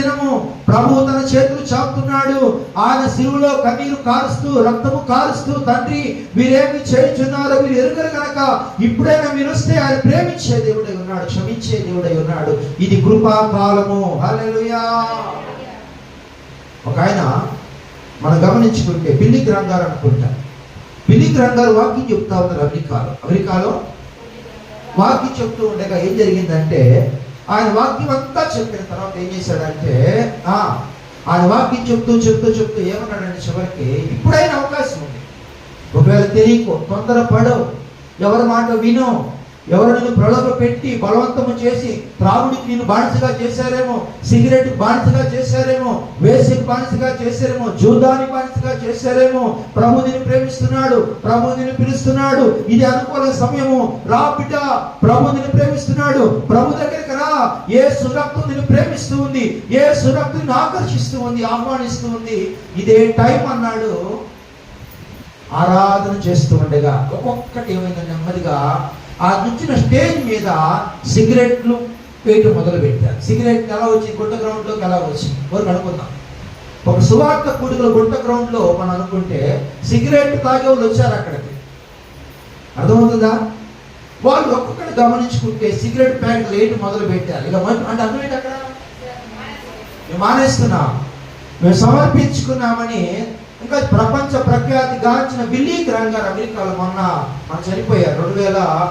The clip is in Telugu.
దినము ప్రభు తన చేతులు చాపుతున్నాడు. ఆయన శిలువలో కన్నీరు కారుస్తూ రక్తము కారుస్తూ తండ్రి వీరేమి చేయించున్నారో వీరు ఎరుగరు కనుక ఇప్పుడైనా మీరు వస్తే ఆయన ప్రేమించే దేవుడై ఉన్నాడు క్షమించే దేవుడై ఉన్నాడు. ఇది కృపాకాలము. హల్లెలూయా. ఒక ఆయన మనం గమనించుకుంటే బిల్లి గ్రంథాలు అనుకుంటా. బిల్లి గ్రంథాలు వాకింగ్ చెప్తా ఉన్నారు అమెరికాలో అమెరికాలో వాక్యం చెప్తూ ఉండగా ఏం జరిగిందంటే ఆయన వాక్యం అంతా చెప్పిన తర్వాత ఏం చేశాడంటే ఆ ఆయన వాక్యం చెప్తూ చెప్తూ చెప్తూ ఏమన్నాడంటే చివరికి ఇప్పుడైనా అవకాశం ఉంది. ఒకవేళ తెలియకో తొందర పడవు ఎవరి మాట విను. ఎవరు నిన్ను ప్రలోభ పెట్టి బలవంతము చేసి త్రాగుడికి నేను బానిసగా చేశారేమో సిగరెట్ బానిసగా చేశారేమో వేసికి బానిసగా చేశారేమో జూదాని బానిసగా చేశారేమో ప్రభుదిని ప్రేమిస్తున్నాడు ప్రభుదిని పిలుస్తున్నాడు. ఇది అనుకూల సమయము. రా బిడ్డ ప్రేమిస్తున్నాడు. ప్రభు దగ్గరికి ఏ సురక్తం నిన్ను ప్రేమిస్తూ ఉంది ఏ సురక్తం నిన్ను ఆకర్షిస్తూ ఉంది ఆహ్వానిస్తూ ఉంది ఇదే టైం అన్నాడు. ఆరాధన చేస్తూ ఉండగా ఒక్కొక్కటి ఏమైంది నెమ్మదిగా ఆ నుంచిన స్టేజ్ మీద సిగరెట్లు వేయటం మొదలు పెట్టారు. సిగరెట్ ఎలా వచ్చి గుట్ట గ్రౌండ్లోకి ఎలా వచ్చింది వరకు అనుకుందాం. ఒక సువార్త కూడికల గుట్ట గ్రౌండ్లో మనం అనుకుంటే సిగరెట్ తాగే వాళ్ళు వచ్చారు అక్కడికి. అర్థమవుతుందా? వాళ్ళు గమనించుకుంటే సిగరెట్ ప్యాకెట్లు లేట్ మొదలు పెట్టారు. ఇలా అంటే అర్థం ఏంటి అక్కడ? మేము మానేస్తున్నాం. మేము సమర్పించుకున్నామని ఇంకా ప్రపంచ ప్రఖ్యాతి గాంచిన బిల్లీ గ్రాండ్ అమెరికాలో మొన్న మన చనిపోయారు. రెండు వేల